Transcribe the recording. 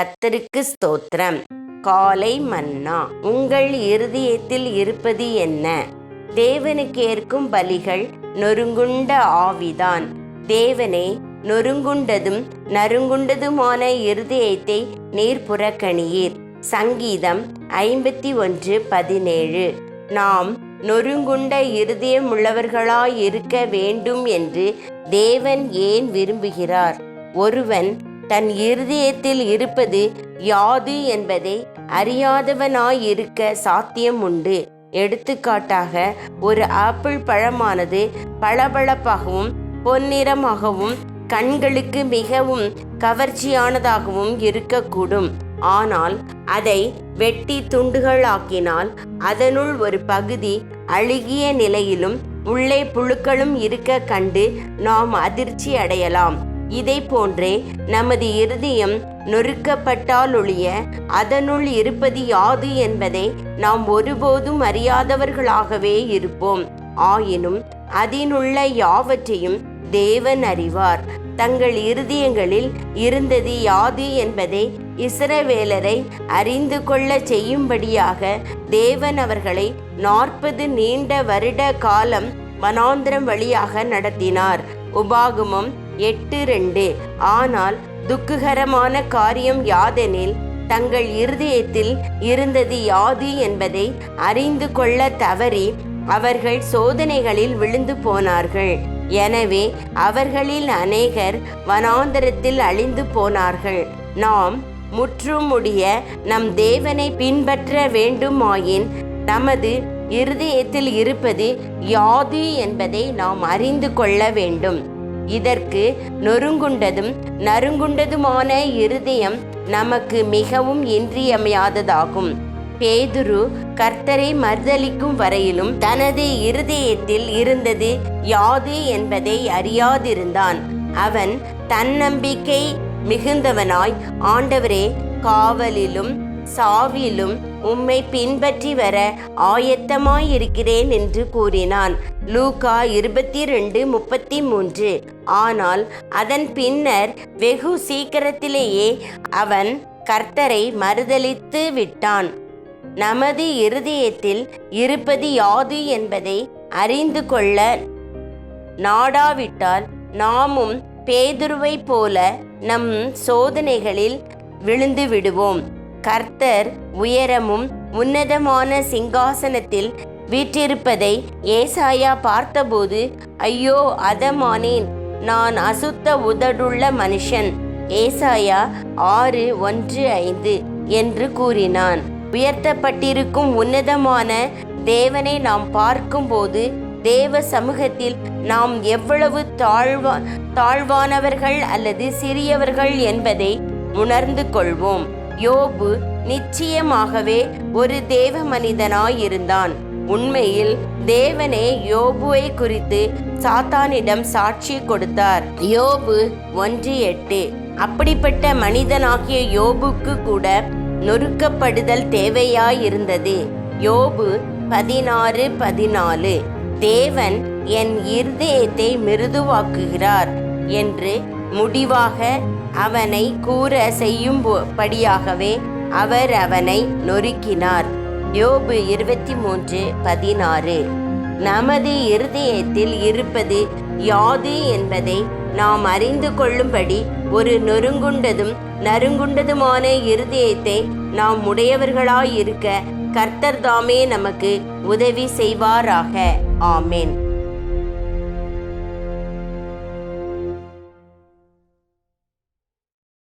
கத்தருக்கு ஸ்தோத்திரம். காலை மன்னா உங்கள் இருதயத்தில் இருப்பது என்ன? தேவனுக்கு ஏற்கும் பலிகள் நொறுங்குண்ட ஆவிதான். தேவனே நொறுங்குண்டதும் நறுங்குண்டதுமான இருதயத்தை நீர் புறக்கணியீர். சங்கீதம் ஐம்பத்தி ஒன்று பதினேழு. நாம் நொறுங்குண்ட இருதயமுள்ளவர்களாய் இருக்க வேண்டும் என்று தேவன் ஏன் விரும்புகிறார்? ஒருவன் தன் இருதயத்தில் இருப்பது யாது என்பதை அறியாதவனாயிருக்க சாத்தியம் உண்டு எடுத்துக்காட்டாக ஒரு ஆப்பிள் பழமானது பளபளப்பாகவும் பொன்னிறமாகவும் கண்களுக்கு மிகவும் கவர்ச்சியானதாகவும் இருக்கக்கூடும். ஆனால் அதை வெட்டி துண்டுகளாக்கினால் அதனுள் ஒரு பகுதி அழுகிய நிலையிலும் உள்ளே புழுக்களும் இருக்க கண்டு நாம் அதிர்ச்சி அடையலாம். இதை போன்றே நமது இருதயம் நொறுக்கப்பட்டாலொழிய அதனுள் இருப்பது யாது என்பதை நாம் ஒருபோதும் அறியாதவர்களாகவே இருப்போம். ஆயினும் அதினுள்ள யாவற்றையும் தேவன் அறிவார். தங்கள் இருதயங்களில் இருந்தது யாது என்பதை இஸ்ரவேலரை அறிந்து கொள்ள செய்யும்படியாக தேவன் அவர்களை நாற்பது நீண்ட வருட காலம் வனாந்திரம் வழியாக நடத்தினார். உபாகமம் எட்டு ரெண்டு. ஆனால் துக்குகரமான காரியம் யாதெனில் தங்கள் இருதயத்தில் இருந்தது யாது என்பதை அறிந்து கொள்ள தவறி அவர்கள் சோதனைகளில் விழுந்து போனார்கள். எனவே அவர்களில் அநேகர் வனாந்தரத்தில் அழிந்து போனார்கள். நாம் முற்றுமுடிய நம் தேவனை பின்பற்ற வேண்டுமாயின் நமது இருதயத்தில் இருப்பது யாது என்பதை நாம் அறிந்து கொள்ள வேண்டும். இதற்கு நொறுங்குண்டதும் நறுங்குண்டதுமான இருதயம் நமக்கு மிகவும் இன்றியமையாததாகும். பேதுரு கர்த்தரை மறுதளிக்கும் வரையிலும் தனது இருதயத்தில் இருந்தது யாது என்பதை அறியாதிருந்தான். அவன் தன்னம்பிக்கை மிகுந்தவனாய் ஆண்டவரே காவலிலும் சாவிலும் உம்மை பின்பற்றி வர ஆயத்தமாயிருக்கிறேன் என்று கூறினான். லூகா இருபத்தி ரெண்டு முப்பத்தி மூன்று ஆனால் அதன் பின்னர் வெகு சீக்கிரத்திலேயே அவன் கர்த்தரை மறுதலித்து விட்டான். நமது இருதயத்தில் இருப்பது யாது என்பதை அறிந்து கொள்ள நாடாவிட்டால் நாமும் பேதுருவை போல நம் சோதனைகளில் விழுந்து விடுவோம் கர்த்தர் உயரமும் உன்னதமான சிங்காசனத்தில் வீற்றிருப்பதை ஏசாயா பார்த்தபோது ஐயோ அதமானேன். நான் அசுத்த உதடுள்ள மனுஷன். ஏசாயா ஆறு ஒன்று ஐந்து என்று கூறினான். உயர்த்தப்பட்டிருக்கும் உன்னதமான தேவனை நாம் பார்க்கும்போது தேவ சமூகத்தில் நாம் எவ்வளவு தாழ்வா தாழ்வானவர்கள் அல்லது சிறியவர்கள் என்பதை உணர்ந்து கொள்வோம். யோபு நிச்சயமாகவே ஒரு தேவ மனிதனாயிருந்தான் உண்மையில் தேவனே யோபுவை குறித்து சாத்தானிடம் சாட்சி கொடுத்தார். யோபு ஒன்று எட்டு. அப்படிப்பட்ட மனிதனாகிய யோபுக்கு கூட நொறுக்கப்படுதல் தேவையாயிருந்தது. யோபு பதினாறு பதினாலு. தேவன் என் இருதயத்தை மிருதுவாக்குகிறார் என்று முடிவாக அவனை கூற செய்யும்படியாகவே அவர் அவனை நொறுக்கினார். யோபு இருபத்தி மூன்று பதினாறு. நமது இருதயத்தில் இருப்பது யாது என்பதை நாம் அறிந்து கொள்ளும்படி ஒரு நொறுங்குண்டதும் நறுங்குண்டதுமான இருதயத்தை நாம் உடையவர்களாயிருக்க கர்த்தர் தாமே நமக்கு உதவி செய்வாராக. ஆமேன்.